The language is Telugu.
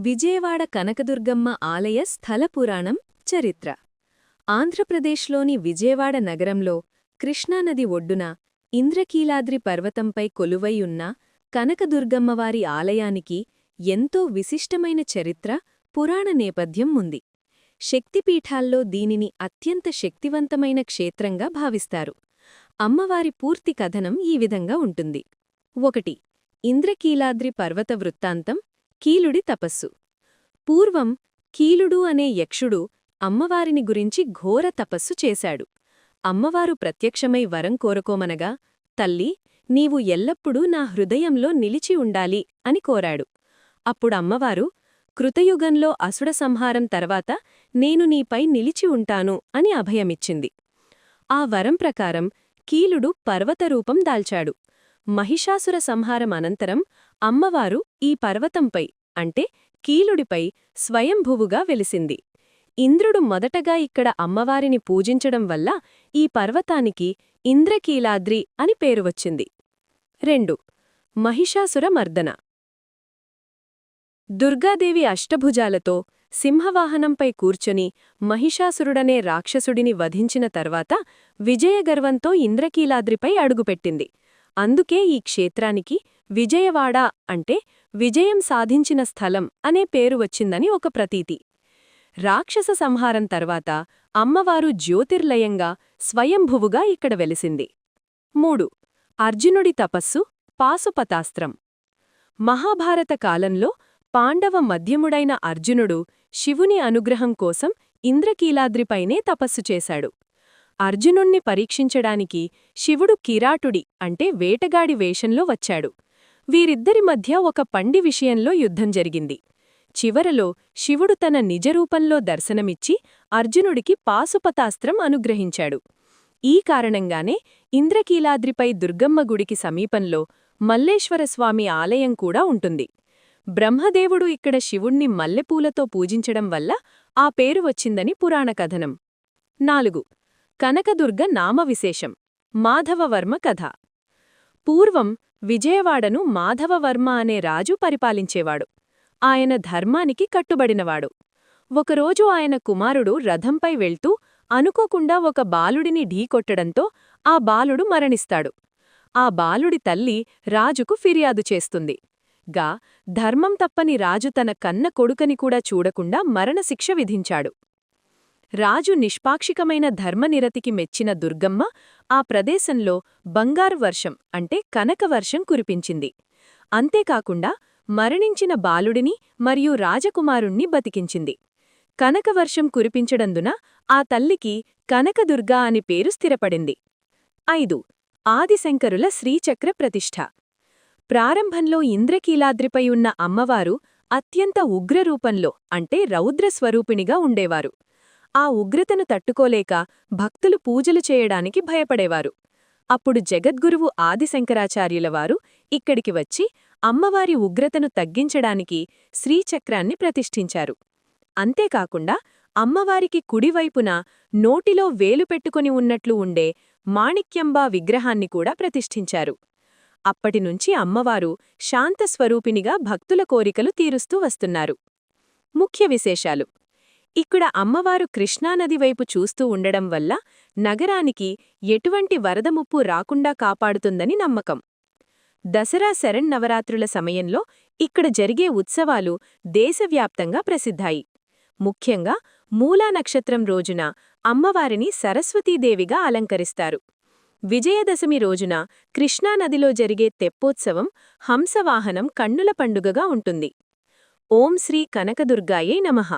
విజయవాడ కనకదుర్గమ్మ ఆలయ స్థల పురాణం చరిత్ర. ఆంధ్రప్రదేశ్లోని విజయవాడ నగరంలో కృష్ణానది ఒడ్డున ఇంద్రకీలాద్రి పర్వతంపై కొలువైయున్న కనకదుర్గమ్మవారి ఆలయానికి ఎంతో విశిష్టమైన చరిత్ర పురాణ నేపథ్యం ఉంది. శక్తిపీఠాల్లో దీనిని అత్యంత శక్తివంతమైన క్షేత్రంగా భావిస్తారు. అమ్మవారి పూర్తి కథనం ఈ విధంగా ఉంటుంది. ఒకటి ఇంద్రకీలాద్రి పర్వత వృత్తాంతం కీలుడి తపస్సు. పూర్వం కీలుడు అనే యక్షుడు అమ్మవారిని గురించి ఘోర తపస్సు చేశాడు. అమ్మవారు ప్రత్యక్షమై వరం కోరుకోమనగా తల్లి నీవు ఎల్లప్పుడూ నా హృదయంలో నిలిచి ఉండాలి అని కోరాడు. అప్పుడమ్మవారు కృతయుగంలో అసుడ సంహారం తర్వాత నేను నీపై నిలిచి ఉంటాను అని అభయమిచ్చింది. ఆ వరం ప్రకారం కీలుడు పర్వతరూపం దాల్చాడు. మహిషాసుర సంహారం అనంతరం అమ్మవారు ఈ పర్వతంపై అంటే కీలుడిపై స్వయంభువుగా వెలిసింది. ఇంద్రుడు మొదటగా ఇక్కడ అమ్మవారిని పూజించడం వల్ల ఈ పర్వతానికి ఇంద్రకీలాద్రి అని పేరు వచ్చింది. రెండు. మహిషాసుర మర్దన. దుర్గాదేవి అష్టభుజాలతో సింహవాహనంపై కూర్చొని మహిషాసురుడనే రాక్షసుడిని వధించిన తర్వాత విజయగర్వంతో ఇంద్రకీలాద్రిపై అడుగుపెట్టింది. అందుకే ఈ క్షేత్రానికి విజయవాడ అంటే విజయం సాధించిన స్థలం అనే పేరు వచ్చిందని ఒక ప్రతీతి. రాక్షస సంహారం తర్వాత అమ్మవారు జ్యోతిర్లయంగా స్వయంభువుగా ఇక్కడ వెలిసింది. మూడు. అర్జునుడి తపస్సు పాశుపతాస్త్రం. మహాభారత కాలంలో పాండవ మధ్యముడైన అర్జునుడు శివుని అనుగ్రహం కోసం ఇంద్రకీలాద్రిపైనే తపస్సు చేశాడు. అర్జునుణ్ణి పరీక్షించడానికి శివుడు కిరాటుడి అంటే వేటగాడి వేషంలో వచ్చాడు. వీరిద్దరి మధ్య ఒక పండి విషయంలో యుద్ధం జరిగింది. చివరలో శివుడు తన నిజరూపంలో దర్శనమిచ్చి అర్జునుడికి పాశుపతాస్త్రం అనుగ్రహించాడు. ఈ కారణంగానే ఇంద్రకీలాద్రిపై దుర్గమ్మ గుడికి సమీపంలో మల్లేశ్వరస్వామి ఆలయం కూడా ఉంటుంది. బ్రహ్మదేవుడు ఇక్కడ శివుణ్ణి మల్లెపూలతో పూజించడం వల్ల ఆ పేరు వచ్చిందని పురాణకథనం నాలుగు. కనకదుర్గ నామవిశేషం. మాధవవర్మ కథ. పూర్వం విజయవాడను మాధవవర్మ అనే రాజు పరిపాలించేవాడు. ఆయన ధర్మానికి కట్టుబడినవాడు. ఒకరోజు ఆయన కుమారుడు రథంపై వెళ్తూ అనుకోకుండా ఒక బాలుడిని ఢీకొట్టడంతో ఆ బాలుడు మరణిస్తాడు. ఆ బాలుడి తల్లి రాజుకు ఫిర్యాదు చేస్తుంది. గా ధర్మం తప్పని రాజు తన కన్న కొడుకని కూడా చూడకుండా మరణశిక్ష విధించాడు. రాజు నిష్పాక్షికమైన ధర్మనిరతికి మెచ్చిన దుర్గమ్మ ఆ ప్రదేశంలో బంగారు వర్షం అంటే కనకవర్షం కురిపించింది. అంతేకాకుండా మరణించిన బాలుడిని మరియు రాజకుమారుణ్ణి బతికించింది. కనకవర్షం కురిపించడందున ఆ తల్లికి కనకదుర్గా అని పేరు స్థిరపడింది. ఐదు. ఆదిశంకరుల శ్రీచక్ర ప్రతిష్ఠ. ప్రారంభంలో ఇంద్రకీలాద్రిపై ఉన్న అమ్మవారు అత్యంత ఉగ్రరూపంలో అంటే రౌద్రస్వరూపిణిగా ఉండేవారు. ఆ ఉగ్రతను తట్టుకోలేక భక్తులు పూజలు చేయడానికి భయపడేవారు. అప్పుడు జగద్గురువు ఆదిశంకరాచార్యులవారు ఇక్కడికి వచ్చి అమ్మవారి ఉగ్రతను తగ్గించడానికి శ్రీచక్రాన్ని ప్రతిష్ఠించారు. అంతేకాకుండా అమ్మవారికి కుడివైపున నోటిలో వేలు పెట్టుకుని ఉన్నట్లు ఉండే మాణిక్యంబా విగ్రహాన్ని కూడా ప్రతిష్ఠించారు. అప్పటినుంచి అమ్మవారు శాంతస్వరూపినిగా భక్తుల కోరికలు తీరుస్తూ వస్తున్నారు. ముఖ్య విశేషాలు. ఇక్కడ అమ్మవారు కృష్ణానది వైపు చూస్తూ ఉండడం వల్ల నగరానికి ఎటువంటి వరదముప్పు రాకుండా కాపాడుతుందని నమ్మకం. దసరా శరణ్ నవరాత్రుల సమయంలో ఇక్కడ జరిగే ఉత్సవాలు దేశవ్యాప్తంగా ప్రసిద్ధాయి. ముఖ్యంగా మూలా నక్షత్రం రోజున అమ్మవారిని సరస్వతీదేవిగా అలంకరిస్తారు. విజయదశమి రోజున కృష్ణానదిలో జరిగే తెప్పోత్సవం హంసవాహనం కన్నుల పండుగగా ఉంటుంది. ఓం శ్రీ కనకదుర్గాయే నమః.